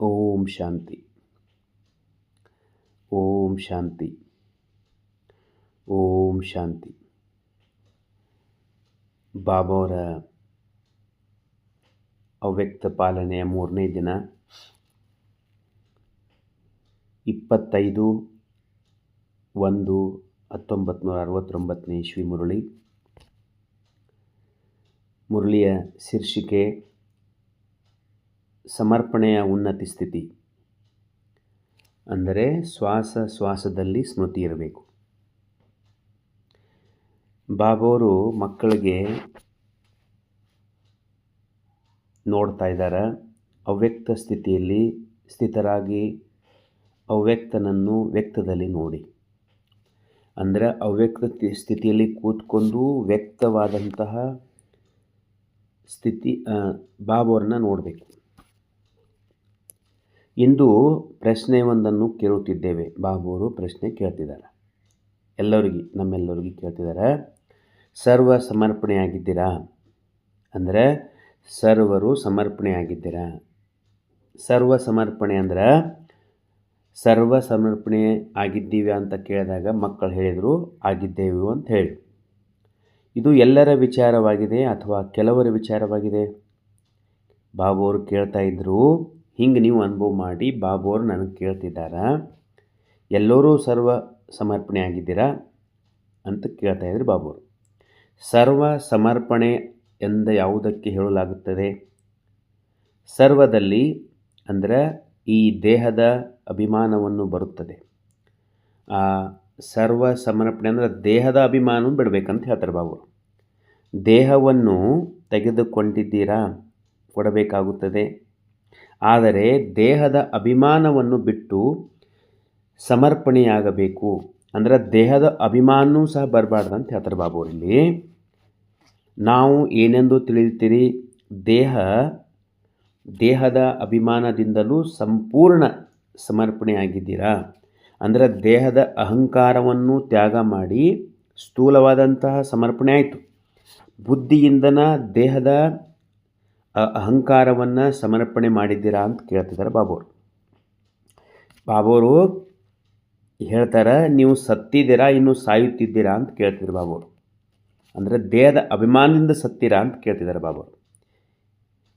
ಓಂ ಶಾಂತಿ. ಓಂ ಶಾಂತಿ. ಓಂ ಶಾಂತಿ. ಬಾಬಾವರ ಅವ್ಯಕ್ತ ಪಾಲನೆಯ ಮೂರನೇ ದಿನ, ಇಪ್ಪತ್ತೈದು ಒಂದು ಹತ್ತೊಂಬತ್ತು ನೂರ ಅರವತ್ತೊಂಬತ್ತನೇ ಶ್ರೀ ಮುರಳಿ. ಮುರಳಿಯ ಶೀರ್ಷಿಕೆ ಸಮರ್ಪಣೆಯ ಉನ್ನತಿ ಸ್ಥಿತಿ. ಅಂದರೆ ಶ್ವಾಸ ಶ್ವಾಸದಲ್ಲಿ ಸ್ಮೃತಿ ಇರಬೇಕು. ಬಾಬೋರು ಮಕ್ಕಳಿಗೆ ನೋಡ್ತಾ ಇದ್ದಾರೆ, ಅವ್ಯಕ್ತ ಸ್ಥಿತಿಯಲ್ಲಿ ಸ್ಥಿತರಾಗಿ ಅವ್ಯಕ್ತನನ್ನು ವ್ಯಕ್ತದಲ್ಲಿ ನೋಡಿ. ಅಂದರೆ ಅವ್ಯಕ್ತ ಸ್ಥಿತಿಯಲ್ಲಿ ಕೂತ್ಕೊಂಡು ವ್ಯಕ್ತವಾದಂತಹ ಸ್ಥಿತಿ ಬಾಬೋರನ್ನ ನೋಡಬೇಕು. ಇಂದು ಪ್ರಶ್ನೆ ಒಂದನ್ನು ಕೇಳುತ್ತಿದ್ದೇವೆ. ಬಾಬುವರು ಪ್ರಶ್ನೆ ಕೇಳ್ತಿದ್ದಾರೆ. ಎಲ್ಲರಿಗೆ, ನಮ್ಮೆಲ್ಲರಿಗೂ ಕೇಳ್ತಿದ್ದಾರೆ. ಸರ್ವ ಸಮರ್ಪಣೆಯಾಗಿದ್ದೀರಾ? ಅಂದರೆ, ಸರ್ವರು ಸಮರ್ಪಣೆಯಾಗಿದ್ದೀರಾ? ಸರ್ವ ಸಮರ್ಪಣೆ ಅಂದ್ರೆ, ಸರ್ವ ಸಮರ್ಪಣೆ ಆಗಿದ್ದೀವಿ ಅಂತ ಕೇಳಿದಾಗ ಮಕ್ಕಳು ಹೇಳಿದರು, ಆಗಿದ್ದೇವೆ ಅಂತ ಹೇಳಿ. ಇದು ಎಲ್ಲರ ವಿಚಾರವಾಗಿದೆ ಅಥವಾ ಕೆಲವರ ವಿಚಾರವಾಗಿದೆ? ಬಾಬು ಅವರು ಕೇಳ್ತಾ ಇದ್ದರು ಹಿಂಗೆ ನೀವು ಅನುಭವ ಮಾಡಿ ಬಾಬು ಅವರು ನನಗೆ ಕೇಳ್ತಿದ್ದಾರೆ. ಎಲ್ಲರೂ ಸರ್ವ ಸಮರ್ಪಣೆ ಆಗಿದ್ದೀರಾ ಅಂತ ಕೇಳ್ತಾ ಇದ್ರು ಬಾಬು ಅವರು. ಸರ್ವ ಸಮರ್ಪಣೆ ಎಂದ ಯಾವುದಕ್ಕೆ ಹೇಳಲಾಗುತ್ತದೆ? ಸರ್ವದಲ್ಲಿ ಅಂದರೆ ಈ ದೇಹದ ಅಭಿಮಾನವನ್ನು ಬರುತ್ತದೆ. ಆ ಸರ್ವ ಸಮರ್ಪಣೆ ಅಂದರೆ ದೇಹದ ಅಭಿಮಾನ ಬಿಡಬೇಕಂತ ಹೇಳ್ತಾರೆ ಬಾಬು ದೇಹವನ್ನು ತೆಗೆದುಕೊಂಡಿದ್ದೀರಾ? ಕೊಡಬೇಕಾಗುತ್ತದೆ. ಆದರೆ ದೇಹದ ಅಭಿಮಾನವನ್ನು ಬಿಟ್ಟು ಸಮರ್ಪಣೆಯಾಗಬೇಕು. ಅಂದರೆ ದೇಹದ ಅಭಿಮಾನವೂ ಸಹ ಬರಬಾರ್ದು ಅಂತ ಹೇಳ್ತಾರೆ ಇಲ್ಲಿ. ನಾವು ಏನೆಂದು ತಿಳಿಯುತ್ತೀರಿ ದೇಹ, ದೇಹದ ಅಭಿಮಾನದಿಂದಲೂ ಸಂಪೂರ್ಣ ಸಮರ್ಪಣೆಯಾಗಿದ್ದೀರಾ? ಅಂದರೆ ದೇಹದ ಅಹಂಕಾರವನ್ನು ತ್ಯಾಗ ಮಾಡಿ ಸ್ಥೂಲವಾದಂತಹ ಸಮರ್ಪಣೆ ಆಯಿತು. ಬುದ್ಧಿಯಿಂದನ ದೇಹದ ಅಹಂಕಾರವನ್ನು ಸಮರ್ಪಣೆ ಮಾಡಿದ್ದೀರಾ ಅಂತ ಕೇಳ್ತಿದ್ದಾರೆ ಬಾಬೋರು. ಬಾಬೋರು ಹೇಳ್ತಾರೆ, ನೀವು ಸತ್ತಿದ್ದೀರಾ, ಇನ್ನು ಸಾಯುತ್ತಿದ್ದೀರಾ ಅಂತ ಕೇಳ್ತಿದ್ರು ಬಾಬೋರು. ಅಂದರೆ ದೇಹದ ಅಭಿಮಾನದಿಂದ ಸತ್ತೀರಾ ಅಂತ ಕೇಳ್ತಿದ್ದಾರೆ ಬಾಬೋರು.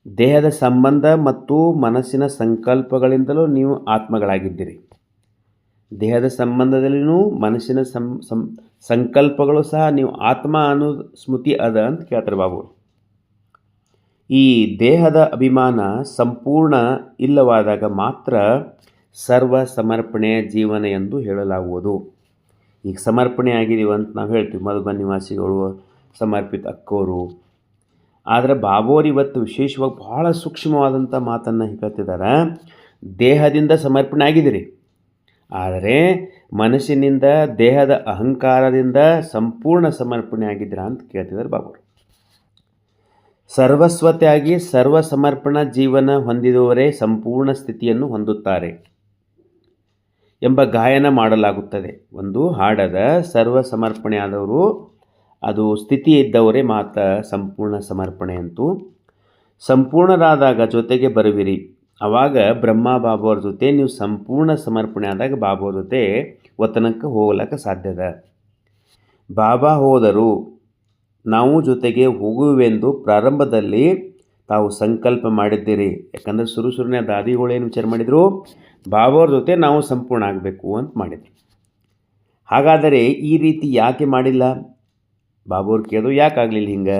ದೇಹದ ಸಂಬಂಧ ಮತ್ತು ಮನಸ್ಸಿನ ಸಂಕಲ್ಪಗಳಿಂದಲೂ ನೀವು ಆತ್ಮಗಳಾಗಿದ್ದೀರಿ. ದೇಹದ ಸಂಬಂಧದಲ್ಲಿಯೂ ಮನಸ್ಸಿನ ಸಂ ಸಂಕಲ್ಪಗಳು ಸಹ ನೀವು ಆತ್ಮ ಅನ್ನೋ ಸ್ಮೃತಿ ಅದ ಅಂತ ಕೇಳ್ತಾರೆ ಬಾಬು ಈ ದೇಹದ ಅಭಿಮಾನ ಸಂಪೂರ್ಣ ಇಲ್ಲವಾದಾಗ ಮಾತ್ರ ಸರ್ವ ಸಮರ್ಪಣೆಯ ಜೀವನ ಎಂದು ಹೇಳಲಾಗುವುದು. ಈಗ ಸಮರ್ಪಣೆ ಆಗಿದ್ದೀವಿ ಅಂತ ನಾವು ಹೇಳ್ತೀವಿ. ಮಧುಬನ್ ನಿವಾಸಿಗಳು ಸಮರ್ಪಿತ ಅಕ್ಕೋರು. ಆದರೆ ಬಾಬೋರು ಇವತ್ತು ವಿಶೇಷವಾಗಿ ಬಹಳ ಸೂಕ್ಷ್ಮವಾದಂಥ ಮಾತನ್ನು ಹೇಳ್ತಿದ್ದಾರೆ. ದೇಹದಿಂದ ಸಮರ್ಪಣೆ ಆಗಿದ್ದೀರಿ. ಆದರೆ ಮನಸ್ಸಿನಿಂದ, ದೇಹದ ಅಹಂಕಾರದಿಂದ ಸಂಪೂರ್ಣ ಸಮರ್ಪಣೆ ಆಗಿದ್ದೀರಾ ಅಂತ ಕೇಳ್ತಿದ್ದಾರೆ ಬಾಬರು. ಸರ್ವಸ್ವತೆಯಾಗಿ ಸರ್ವ ಸಮರ್ಪಣ ಜೀವನ ಹೊಂದಿದವರೇ ಸಂಪೂರ್ಣ ಸ್ಥಿತಿಯನ್ನು ಹೊಂದುತ್ತಾರೆ ಎಂಬ ಗಾಯನ ಮಾಡಲಾಗುತ್ತದೆ. ಒಂದು, ಹಾಡದ ಸರ್ವ ಸಮರ್ಪಣೆ ಆದವರು ಅದು ಸ್ಥಿತಿ ಇದ್ದವರೇ ಮಾತ್ರ ಸಂಪೂರ್ಣ ಸಮರ್ಪಣೆ ಅಂತೂ. ಸಂಪೂರ್ಣರಾದಾಗ ಜೊತೆಗೆ ಬರುವಿರಿ. ಆವಾಗ ಬ್ರಹ್ಮ ಬಾಬುವ್ರ ಜೊತೆ ನೀವು ಸಂಪೂರ್ಣ ಸಮರ್ಪಣೆ ಆದಾಗ ಬಾಬುವ್ರ ಜೊತೆ ವತನಕ್ಕೆ ಹೋಗ್ಲಿಕ್ಕೆ ಸಾಧ್ಯದ. ಬಾಬಾ ಹೋದರು. ನಾವು ಜೊತೆಗೆ ಹೋಗುವೆಂದು ಪ್ರಾರಂಭದಲ್ಲಿ ತಾವು ಸಂಕಲ್ಪ ಮಾಡಿದ್ದೀರಿ. ಯಾಕಂದರೆ ಸುರು ಸುರುನೆ ದಾದಿಗಳೇನು ವಿಚಾರ ಮಾಡಿದರು? ಬಾಬಾವ್ರ ಜೊತೆ ನಾವು ಸಂಪೂರ್ಣ ಆಗಬೇಕು ಅಂತ ಮಾಡಿದ್ರು ಹಾಗಾದರೆ ಈ ರೀತಿ ಯಾಕೆ ಮಾಡಿಲ್ಲ? ಬಾಬೋರ್ ಕೇಳಿದ್ರು, ಯಾಕೆ ಆಗಲಿಲ್ಲ ಹಿಂಗೆ?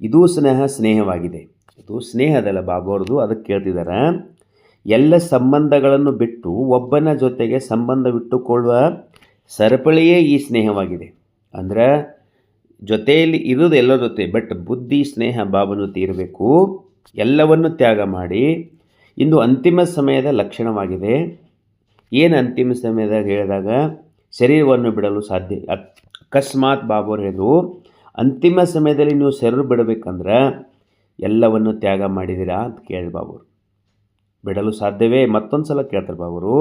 ಇದು ಸ್ನೇಹ ಸ್ನೇಹವಾಗಿದೆ. ಇದು ಸ್ನೇಹದಲ್ಲ ಬಾಬೋರ್ದು ಅದಕ್ಕೆ ಕೇಳ್ತಿದ್ದಾರೆ ಎಲ್ಲ ಸಂಬಂಧಗಳನ್ನು ಬಿಟ್ಟು ಒಬ್ಬನ ಜೊತೆಗೆ ಸಂಬಂಧವಿಟ್ಟುಕೊಳ್ಳುವ ಸರಪಳಿಯೇ ಈ ಸ್ನೇಹವಾಗಿದೆ. ಅಂದರೆ ಜೊತೆಯಲ್ಲಿ ಇರೋದು ಎಲ್ಲರ ಜೊತೆ. ಬಟ್ ಬುದ್ಧಿ, ಸ್ನೇಹ ಜೊತೆ ಇರಬೇಕು ಎಲ್ಲವನ್ನು ತ್ಯಾಗ ಮಾಡಿ. ಇಂದು ಅಂತಿಮ ಸಮಯದ ಲಕ್ಷಣವಾಗಿದೆ. ಏನು ಅಂತಿಮ ಸಮಯದಾಗ ಹೇಳಿದಾಗ ಶರೀರವನ್ನು ಬಿಡಲು ಸಾಧ್ಯ. ಅಕಸ್ಮಾತ್ ಬಾಬರು ಹೇಳಿದ್ರು, ಅಂತಿಮ ಸಮಯದಲ್ಲಿ ನೀವು ಶರೀರ ಬಿಡಬೇಕಂದ್ರೆ ಎಲ್ಲವನ್ನು ತ್ಯಾಗ ಮಾಡಿದ್ದೀರಾ ಅಂತ ಕೇಳಿ ಬಾಬುರು ಬಿಡಲು ಸಾಧ್ಯವೇ? ಮತ್ತೊಂದು ಸಲ ಕೇಳ್ತಾರೆ ಬಾಬರು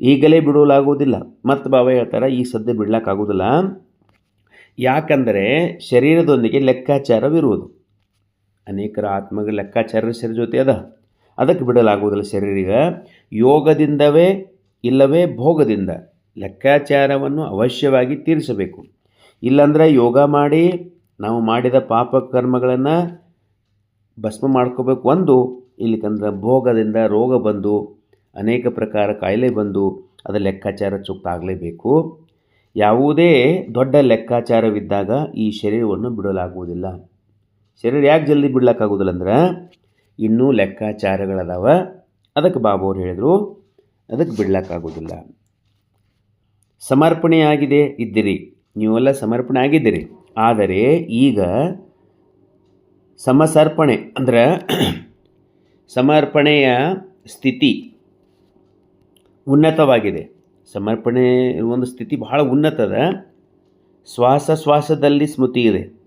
ಈಗಲೇ ಬಿಡಲಾಗುವುದಿಲ್ಲ ಮತ್ತು ಬಾಬಾ ಹೇಳ್ತಾರೆ, ಈ ಸದ್ಯ ಬಿಡ್ಲಿಕ್ಕಾಗೋದಿಲ್ಲ ಯಾಕಂದರೆ ಶರೀರದೊಂದಿಗೆ ಲೆಕ್ಕಾಚಾರವಿರುವುದು. ಅನೇಕರ ಆತ್ಮಗಳ ಲೆಕ್ಕಾಚಾರ ಶರೀರ ಜೊತೆ ಅದ. ಅದಕ್ಕೆ ಬಿಡಲಾಗುವುದಿಲ್ಲ ಶರೀರಿಗ. ಯೋಗದಿಂದವೇ ಇಲ್ಲವೇ ಭೋಗದಿಂದ ಲೆಕ್ಕಾಚಾರವನ್ನು ಅವಶ್ಯವಾಗಿ ತೀರಿಸಬೇಕು. ಇಲ್ಲಾಂದರೆ ಯೋಗ ಮಾಡಿ, ನಾವು ಮಾಡಿದ ಪಾಪ ಕರ್ಮಗಳನ್ನು ಭಸ್ಮ ಮಾಡ್ಕೋಬೇಕು ಒಂದು. ಇಲ್ಲಿಕಂದ್ರೆ ಭೋಗದಿಂದ ರೋಗ ಬಂದು, ಅನೇಕ ಪ್ರಕಾರ ಕಾಯಿಲೆ ಬಂದು ಅದರ ಲೆಕ್ಕಾಚಾರ ಚುಕ್ತಾಗಲೇಬೇಕು ಯಾವುದೇ ದೊಡ್ಡ ಲೆಕ್ಕಾಚಾರವಿದ್ದಾಗ ಈ ಶರೀರವನ್ನು ಬಿಡಲಾಗುವುದಿಲ್ಲ. ಶರೀರ ಯಾಕೆ ಜಲ್ದಿ ಬಿಡ್ಲಿಕ್ಕಾಗೋದಿಲ್ಲ ಅಂದ್ರೆ ಇನ್ನೂ ಲೆಕ್ಕಾಚಾರಗಳದಾವ. ಅದಕ್ಕೆ ಬಾಬು ಅವ್ರು ಹೇಳಿದರು, ಅದಕ್ಕೆ ಬಿಡ್ಲಿಕ್ಕಾಗೋದಿಲ್ಲ ಸಮರ್ಪಣೆಯಾಗಿದೆ ಇದ್ದೀರಿ. ನೀವೆಲ್ಲ ಸಮರ್ಪಣೆ ಆಗಿದ್ದೀರಿ. ಆದರೆ ಈಗ ಸಮಸರ್ಪಣೆ ಅಂದ್ರೆ ಸಮರ್ಪಣೆಯ ಸ್ಥಿತಿ ಉನ್ನತವಾಗಿದೆ. ಸಮರ್ಪಣೆ ಒಂದು ಸ್ಥಿತಿ ಬಹಳ ಉನ್ನತದ ಶ್ವಾಸ ಶ್ವಾಸದಲ್ಲಿ ಸ್ಮೃತಿ ಇದೆ.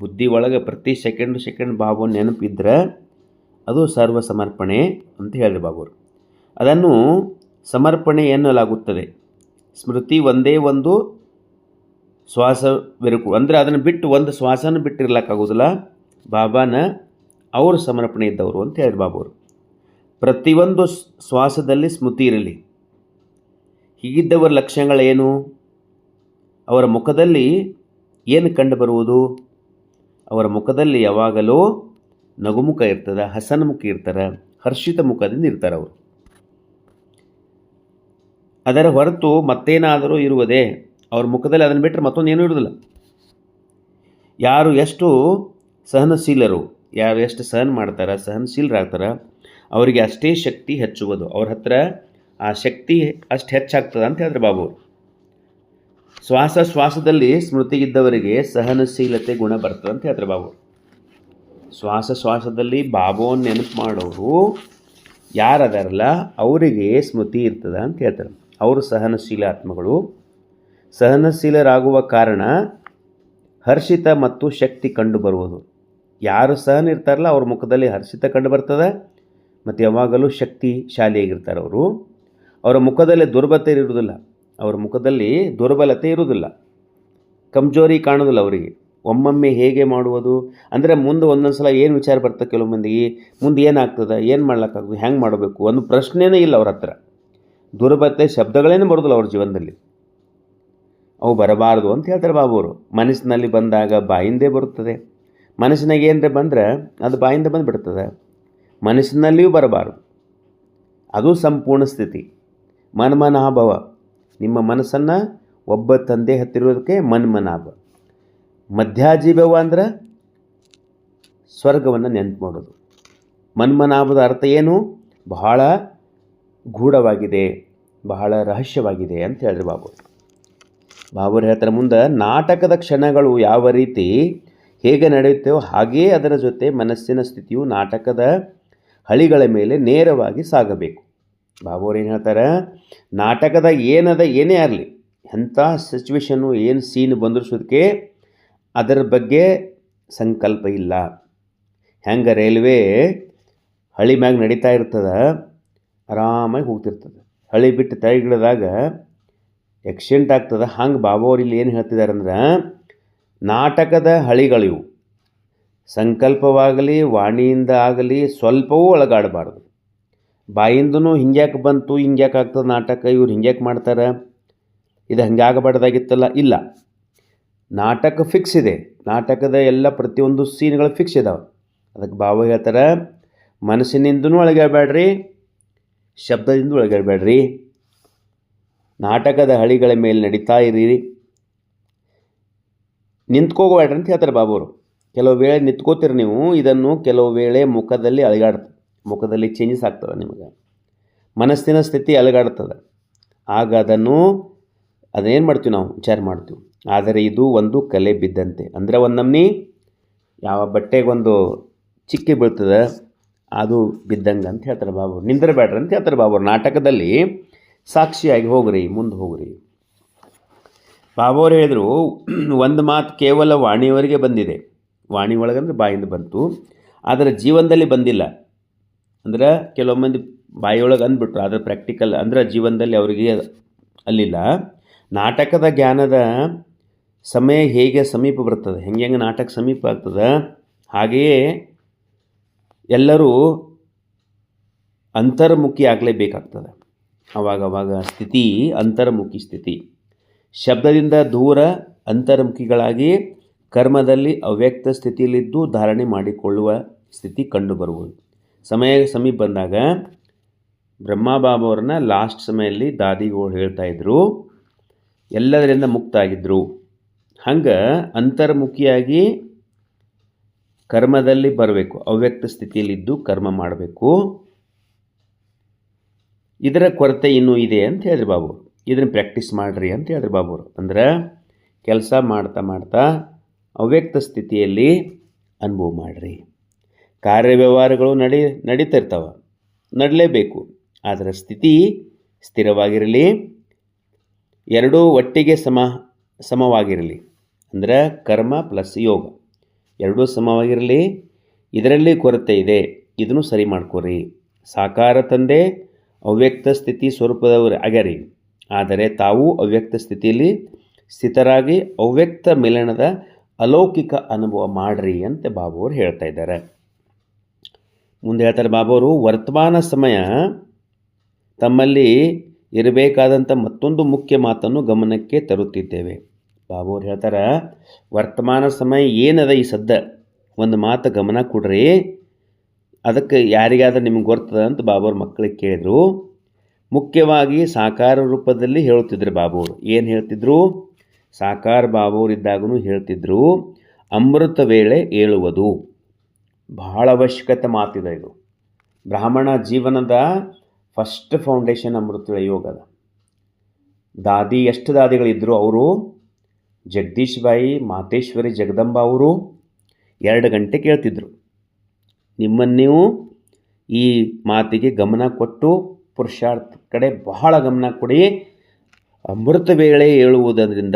ಬುದ್ಧಿ ಒಳಗೆ ಪ್ರತಿ ಸೆಕೆಂಡ್ ಸೆಕೆಂಡ್ ಬಾಬು ನೆನಪಿದ್ರೆ ಅದು ಸರ್ವ ಸಮರ್ಪಣೆ ಅಂತ ಹೇಳಿದ್ರು ಬಾಬುರು. ಅದನ್ನು ಸಮರ್ಪಣೆ ಎನ್ನಲಾಗುತ್ತದೆ. ಸ್ಮೃತಿ ಒಂದೇ ಒಂದು ಶ್ವಾಸವಿರಕು ಅಂದರೆ ಅದನ್ನು ಬಿಟ್ಟು ಒಂದು ಶ್ವಾಸನ ಬಿಟ್ಟಿರ್ಲಿಕ್ಕಾಗೋದಿಲ್ಲ. ಬಾಬಾನ ಅವರು ಸಮರ್ಪಣೆ ಇದ್ದವರು ಅಂತ ಹೇಳಿದ್ರು ಬಾಬುವರು ಪ್ರತಿಯೊಂದು ಸ್- ಶ್ವಾಸದಲ್ಲಿ ಸ್ಮೃತಿ ಇರಲಿ. ಹೀಗಿದ್ದವರ ಲಕ್ಷಣಗಳೇನು ಅವರ ಮುಖದಲ್ಲಿ ಏನು ಕಂಡುಬರುವುದು? ಅವರ ಮುಖದಲ್ಲಿ ಯಾವಾಗಲೂ ನಗುಮುಖ ಇರ್ತದೆ, ಹಸನ್ಮುಖ ಇರ್ತಾರೆ, ಹರ್ಷಿತ ಮುಖದಿಂದ ಇರ್ತಾರೆ ಅವರು. ಅದರ ಹೊರತು ಮತ್ತೇನಾದರೂ ಇರುವುದೇ? ಅವ್ರ ಮುಖದಲ್ಲಿ ಅದನ್ನು ಬಿಟ್ಟರೆ ಮತ್ತೊಂದೇನೂ ಇರುವುದಿಲ್ಲ. ಯಾರು ಎಷ್ಟು ಸಹನಶೀಲರು, ಯಾರು ಎಷ್ಟು ಸಹನ ಮಾಡ್ತಾರೆ, ಸಹನಶೀಲರಾಗ್ತಾರೆ, ಅವರಿಗೆ ಅಷ್ಟೇ ಶಕ್ತಿ ಹೆಚ್ಚುವುದು. ಅವ್ರ ಹತ್ರ ಆ ಶಕ್ತಿ ಅಷ್ಟು ಹೆಚ್ಚಾಗ್ತದೆ ಅಂತ ಹೇಳಿದ್ರೆ ಬಾಬು. ಶ್ವಾಸ ಶ್ವಾಸದಲ್ಲಿ ಸ್ಮೃತಿಗಿದ್ದವರಿಗೆ ಸಹನಶೀಲತೆ ಗುಣ ಬರ್ತದೆ ಅಂತ ಹೇಳ್ತಾರೆ ಬಾಬು. ಶ್ವಾಸ ಶ್ವಾಸದಲ್ಲಿ ಬಾಬುವನ್ನು ನೆನಪು ಮಾಡೋರು ಯಾರದಾರಲ್ಲ, ಅವರಿಗೆ ಸ್ಮೃತಿ ಇರ್ತದೆ ಅಂತ ಹೇಳ್ತಾರೆ ಅವರು ಸಹನಶೀಲ ಆತ್ಮಗಳು ಸಹನಶೀಲರಾಗುವ ಕಾರಣ ಹರ್ಷಿತ ಮತ್ತು ಶಕ್ತಿ ಕಂಡು ಬರುವುದು ಯಾರು ಸಹನ ಇರ್ತಾರಲ್ಲ, ಅವ್ರ ಮುಖದಲ್ಲಿ ಹರ್ಷಿತ ಕಂಡು ಬರ್ತದೆ, ಮತ್ತು ಯಾವಾಗಲೂ ಶಕ್ತಿಶಾಲಿಯಾಗಿರ್ತಾರೆ ಅವರು ಅವರ ಮುಖದಲ್ಲಿ ದುರ್ಬಲತೆ ಇರುವುದಿಲ್ಲ. ಅವರ ಮುಖದಲ್ಲಿ ದುರ್ಬಲತೆ ಇರುವುದಿಲ್ಲ. ಕಮ್ಜೋರಿ ಕಾಣೋದಿಲ್ಲ ಅವರಿಗೆ. ಒಮ್ಮೊಮ್ಮೆ ಹೇಗೆ ಮಾಡುವುದು? ಅಂದರೆ ಮುಂದೆ ಒಂದೊಂದು ಸಲ ಏನು ವಿಚಾರ ಬರ್ತದೆ ಕೆಲವು ಮಂದಿಗೆ ಮುಂದೆ ಏನಾಗ್ತದೆ ಏನು ಮಾಡ್ಲಿಕ್ಕಾಗ್ತದೆ? ಹೆಂಗೆ ಮಾಡಬೇಕು? ಒಂದು ಪ್ರಶ್ನೆನೇ ಇಲ್ಲ ಅವ್ರ ಹತ್ರ. ದುರ್ಬಲತೆ ಶಬ್ದಗಳೇನು ಬರೋದಿಲ್ಲ ಅವ್ರ ಜೀವನದಲ್ಲಿ. ಅವು ಬರಬಾರದು ಅಂತ ಹೇಳ್ತಾರೆ ಬಾಬು ಅವರು ಮನಸ್ಸಿನಲ್ಲಿ ಬಂದಾಗ ಬಾಯಿಂದೇ ಬರುತ್ತದೆ. ಮನಸ್ಸಿನಾಗ ಏನರೆ ಬಂದರೆ ಅದು ಬಾಯಿಂದ ಬಂದುಬಿಡ್ತದೆ. ಮನಸ್ಸಿನಲ್ಲಿಯೂ ಬರಬಾರದು. ಅದು ಸಂಪೂರ್ಣ ಸ್ಥಿತಿ. ಮನ್ಮನಾಭವ. ನಿಮ್ಮ ಮನಸ್ಸನ್ನು ಒಬ್ಬ ತಂದೆ ಹತ್ತಿರೋದಕ್ಕೆ ಮನ್ಮನಾಭ. ಮಧ್ಯಾಜೀಭವ ಅಂದ್ರೆ ಸ್ವರ್ಗವನ್ನು ನೆನಪು ಮಾಡೋದು. ಮನ್ಮನಾಭದ ಅರ್ಥ ಏನು? ಬಹಳ ಗೂಢವಾಗಿದೆ, ಬಹಳ ರಹಸ್ಯವಾಗಿದೆ ಅಂತ ಹೇಳಿದ್ರು ಬಾಬು. ಬಾಬುರು ಹೇಳ್ತಾರೆ ಮುಂದೆ, ನಾಟಕದ ಕ್ಷಣಗಳು ಯಾವ ರೀತಿ ಹೇಗೆ ನಡೆಯುತ್ತೋ ಹಾಗೇ ಅದರ ಜೊತೆ ಮನಸ್ಸಿನ ಸ್ಥಿತಿಯು ನಾಟಕದ ಹಳಿಗಳ ಮೇಲೆ ನೇರವಾಗಿ ಸಾಗಬೇಕು. ಬಾಬುವ್ರು ಏನು ಹೇಳ್ತಾರೆ? ನಾಟಕದ ಏನದ ಏನೇ ಆಗಲಿ, ಎಂಥ ಸಿಚುವೇಶನ್ನು ಏನು ಸೀನ್ ಬಂದಿರಿಸೋದಕ್ಕೆ ಅದರ ಬಗ್ಗೆ ಸಂಕಲ್ಪ ಇಲ್ಲ. ಹೆಂಗೆ ರೈಲ್ವೆ ಹಳಿ ಮ್ಯಾಗ ನಡೀತಾ ಇರ್ತದೆ, ಆರಾಮಾಗಿ ಹೋಗ್ತಿರ್ತದೆ. ಹಳಿ ಬಿಟ್ಟು ತೆಗಿಡಿದಾಗ ಎಕ್ಸಿಡೆಂಟ್ ಆಗ್ತದೆ, ಹಂಗೆ ಬಾಬು ಇಲ್ಲಿ ಏನು ಹೇಳ್ತಿದ್ದಾರೆ ಅಂದ್ರೆ ನಾಟಕದ ಹಳಿಗಳಿವು, ಸಂಕಲ್ಪವಾಗಲಿ, ವಾಣಿಯಿಂದ ಆಗಲಿ, ಸ್ವಲ್ಪವೂ ಒಳಗಾಡಬಾರ್ದು. ಬಾಯಿಂದನೂ ಹಿಂಗ್ಯಾಕೆ ಬಂತು, ಹಿಂಗ್ಯಾಕೆ ಆಗ್ತದೆ ನಾಟಕ, ಇವ್ರು ಹಿಂಗ್ಯಾಕೆ ಮಾಡ್ತಾರೆ? ಇದು ಹಂಗೆ ಆಗಬಾರ್ದಾಗಿತ್ತಲ್ಲ ಇಲ್ಲ. ನಾಟಕ ಫಿಕ್ಸ್ ಇದೆ. ನಾಟಕದ ಎಲ್ಲ ಪ್ರತಿಯೊಂದು ಸೀನ್ಗಳು ಫಿಕ್ಸ್ ಇದಾವೆ. ಅದಕ್ಕೆ ಭಾವ ಹೇಳ್ತಾರೆ, ಮನಸ್ಸಿನಿಂದನೂ ಒಳಗೇಳ್ಬೇಡ್ರಿ ಶಬ್ದದಿಂದ ಒಳಗೇಳ್ಬೇಡ್ರಿ ನಾಟಕದ ಹಳಿಗಳ ಮೇಲೆ ನಡೀತಾ ಇರೀರಿ. ನಿಂತ್ಕೋಬೇಡ್ರಿ ಅಂತ ಹೇಳ್ತಾರೆ ಬಾಬು ಅವರು ಕೆಲವು ವೇಳೆ ನಿಂತ್ಕೋತೀರಿ ನೀವು, ಇದನ್ನು ಕೆಲವು ವೇಳೆ ಮುಖದಲ್ಲಿ ಅಲಗಾಡ್ತದೆ ಮುಖದಲ್ಲಿ ಚೇಂಜಸ್ ಆಗ್ತದೆ ನಿಮಗೆ. ಮನಸ್ಸಿನ ಸ್ಥಿತಿ ಅಲುಗಾಡ್ತದೆ. ಆಗ ಅದನ್ನು ಅದನ್ನೇನು ಮಾಡ್ತೀವಿ ನಾವು? ವಿಚಾರ ಮಾಡ್ತೀವಿ. ಆದರೆ ಇದು ಒಂದು ಕಲೆ ಬಿದ್ದಂತೆ. ಅಂದರೆ ಒಂದು ಯಾವ ಬಟ್ಟೆಗೊಂದು ಚಿಕ್ಕಿ ಬೀಳ್ತದೆ, ಅದು ಬಿದ್ದಂಗೆ ಅಂತ ಹೇಳ್ತಾರೆ ಬಾಬು. ನಿಂದಿರಬೇಡ್ರಿ ಅಂತ ಹೇಳ್ತಾರೆ ಬಾಬು ನಾಟಕದಲ್ಲಿ ಸಾಕ್ಷಿಯಾಗಿ ಹೋಗ್ರಿ, ಮುಂದೆ ಹೋಗ್ರಿ. ಬಾಬೋರು ಹೇಳಿದರು, ಒಂದು ಮಾತು ಕೇವಲ ವಾಣಿಯವರಿಗೆ ಬಂದಿದೆ. ವಾಣಿ ಒಳಗಂದ್ರೆ ಬಾಯಿಂದ ಬಂತು. ಆದರೆ ಜೀವನದಲ್ಲಿ ಬಂದಿಲ್ಲ. ಅಂದ್ರೆ ಕೆಲವು ಮಂದಿ ಬಾಯಿಯೊಳಗೆ ಅಂದ್ಬಿಟ್ರು, ಆದರೆ ಪ್ರಾಕ್ಟಿಕಲ್ ಅಂದ್ರೆ ಜೀವನದಲ್ಲಿ ಅವರಿಗೆ ಅಲ್ಲಿಲ್ಲ. ನಾಟಕದ ಜ್ಞಾನದ ಸಮಯ ಹೇಗೆ ಸಮೀಪ ಬರ್ತದೆ, ಹೆಂಗೆ ಹೆಂಗೆ ನಾಟಕ ಸಮೀಪ ಆಗ್ತದೆ, ಹಾಗೆಯೇ ಎಲ್ಲರೂ ಅಂತರ್ಮುಖಿ ಆಗಲೇಬೇಕಾಗ್ತದೆ. ಅವಾಗ ಅವಾಗ ಸ್ಥಿತಿ ಅಂತರ್ಮುಖಿ ಸ್ಥಿತಿ. ಶಬ್ದದಿಂದ ದೂರ ಅಂತರ್ಮುಖಿಗಳಾಗಿ ಕರ್ಮದಲ್ಲಿ ಅವ್ಯಕ್ತ ಸ್ಥಿತಿಯಲ್ಲಿದ್ದು ಧಾರಣೆ ಮಾಡಿಕೊಳ್ಳುವ ಸ್ಥಿತಿ ಕಂಡುಬರುವುದು. ಸಮಯ ಸಮೀಪ ಬಂದಾಗ ಬ್ರಹ್ಮಬಾಬವ್ರನ್ನ ಲಾಸ್ಟ್ ಸಮಯದಲ್ಲಿ ದಾದಿಗಳು ಹೇಳ್ತಾ ಇದ್ರು. ಎಲ್ಲದರಿಂದ ಮುಕ್ತ ಆಗಿದ್ದರು ಹಂಗೆ ಅಂತರ್ಮುಖಿಯಾಗಿ ಕರ್ಮದಲ್ಲಿ ಬರಬೇಕು. ಅವ್ಯಕ್ತ ಸ್ಥಿತಿಯಲ್ಲಿದ್ದು ಕರ್ಮ ಮಾಡಬೇಕು. ಇದರ ಕೊರತೆ ಇನ್ನೂ ಇದೆ ಅಂತ ಹೇಳಿದ್ರು ಬಾಬು ಇದನ್ನು ಪ್ರಾಕ್ಟೀಸ್ ಮಾಡಿರಿ ಅಂತ ಹೇಳಿದ್ರು ಬಾಬುರು. ಅಂದ್ರೆ ಕೆಲಸ ಮಾಡ್ತಾ ಮಾಡ್ತಾ ಅವ್ಯಕ್ತ ಸ್ಥಿತಿಯಲ್ಲಿ ಅನುಭವ ಮಾಡಿರಿ. ಕಾರ್ಯವ್ಯವಹಾರಗಳು ನಡಿ ನಡೀತಾ ಇರ್ತಾವೆ ನಡಲೇಬೇಕು. ಅದರ ಸ್ಥಿತಿ ಸ್ಥಿರವಾಗಿರಲಿ, ಎರಡೂ ಒಟ್ಟಿಗೆ ಸಮ, ಸಮವಾಗಿರಲಿ. ಅಂದರೆ ಕರ್ಮ ಪ್ಲಸ್ ಯೋಗ. ಎರಡೂ ಸಮವಾಗಿರಲಿ, ಇದರಲ್ಲಿ ಕೊರತೆ ಇದೆ. ಇದನ್ನು ಸರಿ ಮಾಡ್ಕೊರಿ. ಸಾಕಾರ ತಂದೆ, ಅವ್ಯಕ್ತ ಸ್ಥಿತಿ ಸ್ವರೂಪದವರು ಆಗ್ಯಾರಿ. ಆದರೆ ತಾವು ಅವ್ಯಕ್ತ ಸ್ಥಿತಿಯಲ್ಲಿ ಸ್ಥಿತರಾಗಿ ಅವ್ಯಕ್ತ ಮಿಲನದ ಅಲೌಕಿಕ ಅನುಭವ ಮಾಡ್ರಿ ಅಂತ ಬಾಬು ಅವರು ಹೇಳ್ತಾ ಇದ್ದಾರೆ. ಮುಂದೆ ಹೇಳ್ತಾರೆ, ಬಾಬೋರು, ವರ್ತಮಾನ ಸಮಯ ತಮ್ಮಲ್ಲಿ ಇರಬೇಕಾದಂಥ ಮತ್ತೊಂದು ಮುಖ್ಯ ಮಾತನ್ನು ಗಮನಕ್ಕೆ ತರುತ್ತಿದ್ದೇವೆ. ಬಾಬೋರು ಹೇಳ್ತಾರೆ, ವರ್ತಮಾನ ಸಮಯ ಏನದ ಈ ಸದ್ದ? ಒಂದು ಮಾತು ಗಮನ ಕೊಡ್ರಿ. ಅದಕ್ಕೆ ಯಾರಿಗಾದ್ರೂ ನಿಮ್ಗೆ ಗೊತ್ತದ ಅಂತ ಬಾಬೋರು ಮಕ್ಕಳಿಗೆ ಕೇಳಿದರು. ಮುಖ್ಯವಾಗಿ ಸಾಕಾರ ರೂಪದಲ್ಲಿ ಹೇಳುತ್ತಿದ್ದರು ಬಾಬುವರು ಏನು ಹೇಳ್ತಿದ್ರು? ಸಾಕಾರ ಬಾಬುವರಿದ್ದಾಗೂ ಹೇಳ್ತಿದ್ರು, ಅಮೃತ ವೇಳೆ ಏಳುವುದು. ಬಹಳ ಅವಶ್ಯಕತೆ ಮಾತಿದೆ ಇದು. ಬ್ರಾಹ್ಮಣ ಜೀವನದ ಫಸ್ಟ್ ಫೌಂಡೇಶನ್ ಅಮೃತ ಯೋಗದ. ದಾದಿ ಎಷ್ಟು ದಾದಿಗಳಿದ್ದರು ಅವರು ಜಗದೀಶ್ ಬಾಯಿ ಮಾತೇಶ್ವರಿ, ಜಗದಂಬ ಅವರು ಎರಡು ಗಂಟೆ ಕೇಳ್ತಿದ್ರು. ನಿಮ್ಮನ್ನು ನೀವು ಈ ಮಾತಿಗೆ ಗಮನ ಕೊಟ್ಟು ಪುರುಷಾರ್ಥ ಕಡೆ ಬಹಳ ಗಮನ ಕೊಡಿ. ಅಮೃತ ವೇಳೆ ಹೇಳುವುದರಿಂದ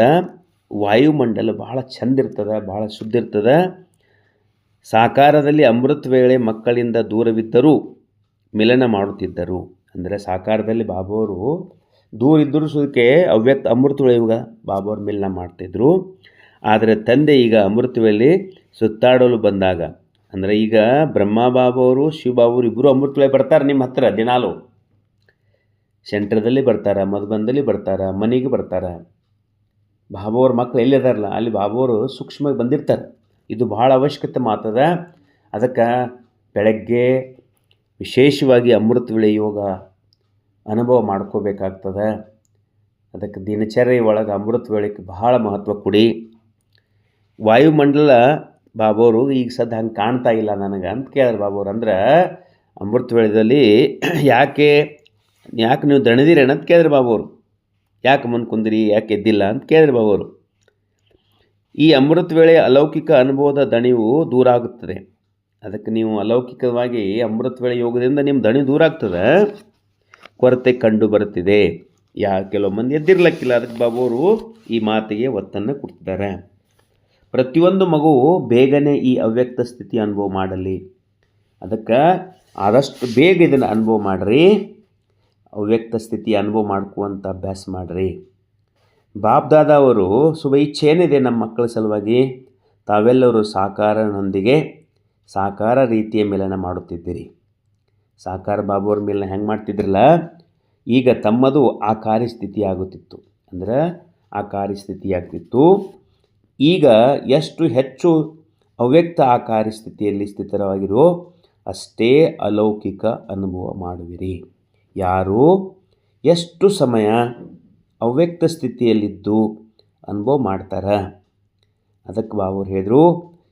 ವಾಯುಮಂಡಲ ಬಹಳ ಚಂದ ಇರ್ತದೆ, ಬಹಳ ಶುದ್ಧ ಇರ್ತದೆ. ಸಾಕಾರದಲ್ಲಿ ಅಮೃತ್ ವೇಳೆ ಮಕ್ಕಳಿಂದ ದೂರವಿದ್ದರೂ ಮಿಲನ ಮಾಡುತ್ತಿದ್ದರು. ಅಂದರೆ ಸಾಕಾರದಲ್ಲಿ ಬಾಬುವರು ದೂರ ಇದ್ದರೂ ಸುದಕ್ಕೆ ಅವ್ಯಕ್ತ ಅಮೃತ ಇವಾಗ ಬಾಬುವರು ಮಿಲನ ಮಾಡ್ತಿದ್ರು. ಆದರೆ ತಂದೆ ಈಗ ಅಮೃತ ವೇಳೆ ಸುತ್ತಾಡಲು ಬಂದಾಗ, ಅಂದರೆ ಈಗ ಬ್ರಹ್ಮ ಬಾಬವರು ಶಿವಬಾಬುರು ಇಬ್ಬರು ಅಮೃತ ವೇಳೆ ಬರ್ತಾರೆ ನಿಮ್ಮ ಹತ್ರ ದಿನಾಲು. ಸೆಂಟ್ರದಲ್ಲಿ ಬರ್ತಾರೆ ಮಧುಬಂದಲ್ಲಿ ಬರ್ತಾರೆ, ಮನೆಗೆ ಬರ್ತಾರೆ. ಬಾಬುವ್ರ ಮಕ್ಕಳು ಎಲ್ಲಿದಾರಲ್ಲ, ಅಲ್ಲಿ ಬಾಬುವರು ಸೂಕ್ಷ್ಮವಾಗಿ ಬಂದಿರ್ತಾರೆ. ಇದು ಬಹಳ ಅವಶ್ಯಕತೆ ಮಾತದ. ಅದಕ್ಕೆ ಬೆಳಗ್ಗೆ ವಿಶೇಷವಾಗಿ ಅಮೃತ ವೇಳೆ ಯೋಗ ಅನುಭವ ಮಾಡ್ಕೋಬೇಕಾಗ್ತದೆ. ಅದಕ್ಕೆ ದಿನಚರಿ ಒಳಗೆ ಅಮೃತ ವೇಳೆಗೆ ಬಹಳ ಮಹತ್ವ ಕೊಡಿ. ವಾಯುಮಂಡಲ ಬಾಬೋರು ಈಗ ಸದ್ಯ ಹಂಗೆ ಕಾಣ್ತಾ ಇಲ್ಲ ನನಗೆ ಅಂತ ಕೇಳಿದ್ರು ಬಾಬೋರು. ಅಂದ್ರೆ ಅಮೃತ ವೇಳೆದಲ್ಲಿ ಯಾಕೆ ಯಾಕೆ ನೀವು ದಣಿದಿರೇನ ಅಂತ ಕೇಳಿದ್ರು ಬಾಬೋರು. ಯಾಕೆ ಮುಂದೆ ಕುಂದಿರಿ ಯಾಕೆ ಎದ್ದಿಲ್ಲ ಅಂತ ಕೇಳಿದ್ರು ಬಾಬೋರು. ಈ ಅಮೃತ ವೇಳೆ ಅಲೌಕಿಕ ಅನುಭವದ ದಣಿವು ದೂರ ಆಗುತ್ತದೆ ಅದಕ್ಕೆ ನೀವು ಅಲೌಕಿಕವಾಗಿ ಅಮೃತ ವೇಳೆ ಯೋಗದಿಂದ ನಿಮ್ಮ ದಣಿ ದೂರ ಆಗ್ತದೆ ಕೊರತೆ ಕಂಡು ಬರುತ್ತಿದೆ. ಯಾ ಕೆಲವು ಮಂದಿ ಎದ್ದಿರ್ಲಕ್ಕಿಲ್ಲ. ಅದಕ್ಕೆ ಬಾಬೋರು ಈ ಮಾತಿಗೆ ಒತ್ತನ್ನು ಕೊಡ್ತಿದ್ದಾರೆ. ಪ್ರತಿಯೊಂದು ಮಗು ಬೇಗನೆ ಈ ಅವ್ಯಕ್ತ ಸ್ಥಿತಿ ಅನುಭವ ಮಾಡಲಿ. ಅದಕ್ಕೆ ಆದಷ್ಟು ಬೇಗ ಇದನ್ನು ಅನುಭವ ಮಾಡಿರಿ. ಅವ್ಯಕ್ತ ಸ್ಥಿತಿ ಅನುಭವ ಮಾಡ್ಕುವಂಥ ಅಭ್ಯಾಸ ಮಾಡಿರಿ. ಬಾಬ್ದಾದ ಅವರು ಶುಭ ನಮ್ಮ ಮಕ್ಕಳ ಸಲುವಾಗಿ? ತಾವೆಲ್ಲರೂ ಸಾಕಾರನೊಂದಿಗೆ ಸಾಕಾರ ರೀತಿಯ ಮೇಲನ ಮಾಡುತ್ತಿದ್ದೀರಿ. ಸಾಕಾರ ಬಾಬುವರ ಮೇಲನ ಹೆಂಗೆ ಮಾಡ್ತಿದ್ರಲ್ಲ? ಈಗ ತಮ್ಮದು ಆ ಸ್ಥಿತಿ ಆಗುತ್ತಿತ್ತು ಅಂದ್ರೆ ಆ ಕಾರ್ಯಸ್ಥಿತಿ ಆಗ್ತಿತ್ತು ಈಗ ಎಷ್ಟು ಹೆಚ್ಚು ಅವ್ಯಕ್ತ ಆ ಸ್ಥಿತಿಯಲ್ಲಿ ಸ್ಥಿತರವಾಗಿರೋ ಅಷ್ಟೇ ಅಲೌಕಿಕ ಅನುಭವ ಮಾಡುವಿರಿ. ಯಾರು? ಎಷ್ಟು ಸಮಯ ಅವ್ಯಕ್ತ ಸ್ಥಿತಿಯಲ್ಲಿದ್ದು ಅನುಭವ ಮಾಡ್ತಾರೆ. ಅದಕ್ಕೆ ಬಾಬೋರು ಹೇಳಿದ್ರು,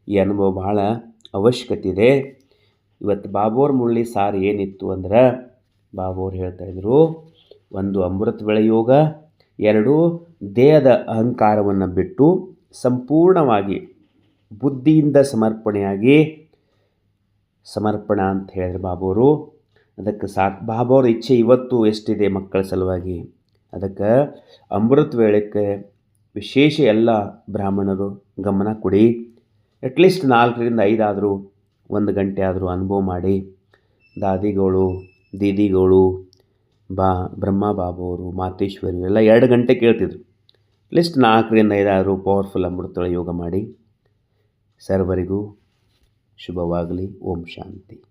ಈ ಅನುಭವ ಭಾಳ ಅವಶ್ಯಕತೆ ಇದೆ. ಇವತ್ತು ಬಾಬೋರ್ ಮುರಳಿ ಸಾರ್ ಏನಿತ್ತು ಅಂದ್ರೆ ಬಾಬೋರು ಹೇಳ್ತಾಯಿದ್ರು ಒಂದು ಅಮೃತ ಬೆಳೆ ಯೋಗ ಎರಡು ದೇಹದ ಅಹಂಕಾರವನ್ನು ಬಿಟ್ಟು ಸಂಪೂರ್ಣವಾಗಿ ಬುದ್ಧಿಯಿಂದ ಸಮರ್ಪಣೆಯಾಗಿ ಸಮರ್ಪಣ ಅಂತ ಹೇಳಿದ್ರು ಬಾಬೋರು ಅದಕ್ಕೆ ಸಾಕು ಬಾಬೋರ ಇಚ್ಛೆ ಇವತ್ತು ಎಷ್ಟಿದೆ ಮಕ್ಕಳ ಸಲುವಾಗಿ? ಅದಕ್ಕೆ ಅಮೃತ ವೇಳೆಗೆ ವಿಶೇಷ ಎಲ್ಲ ಬ್ರಾಹ್ಮಣರು ಗಮನ ಕೊಡಿ. ಅಟ್ಲೀಸ್ಟ್ ನಾಲ್ಕರಿಂದ ಐದಾದರೂ ಒಂದು ಗಂಟೆ ಆದರೂ ಅನುಭವ ಮಾಡಿ. ದಾದಿಗಳು, ದೀದಿಗಳು, ಬಾ, ಬ್ರಹ್ಮ ಬಾಬುವರು, ಮಾತೇಶ್ವರಿ ಎಲ್ಲ ಎರಡು ಗಂಟೆ ಕೇಳ್ತಿದ್ರು. ಅಟ್ಲೀಸ್ಟ್ ನಾಲ್ಕರಿಂದ ಐದಾದರೂ ಪವರ್ಫುಲ್ ಅಮೃತಳ ಯೋಗ ಮಾಡಿ. ಸರ್ವರಿಗೂ ಶುಭವಾಗಲಿ. ಓಂ ಶಾಂತಿ.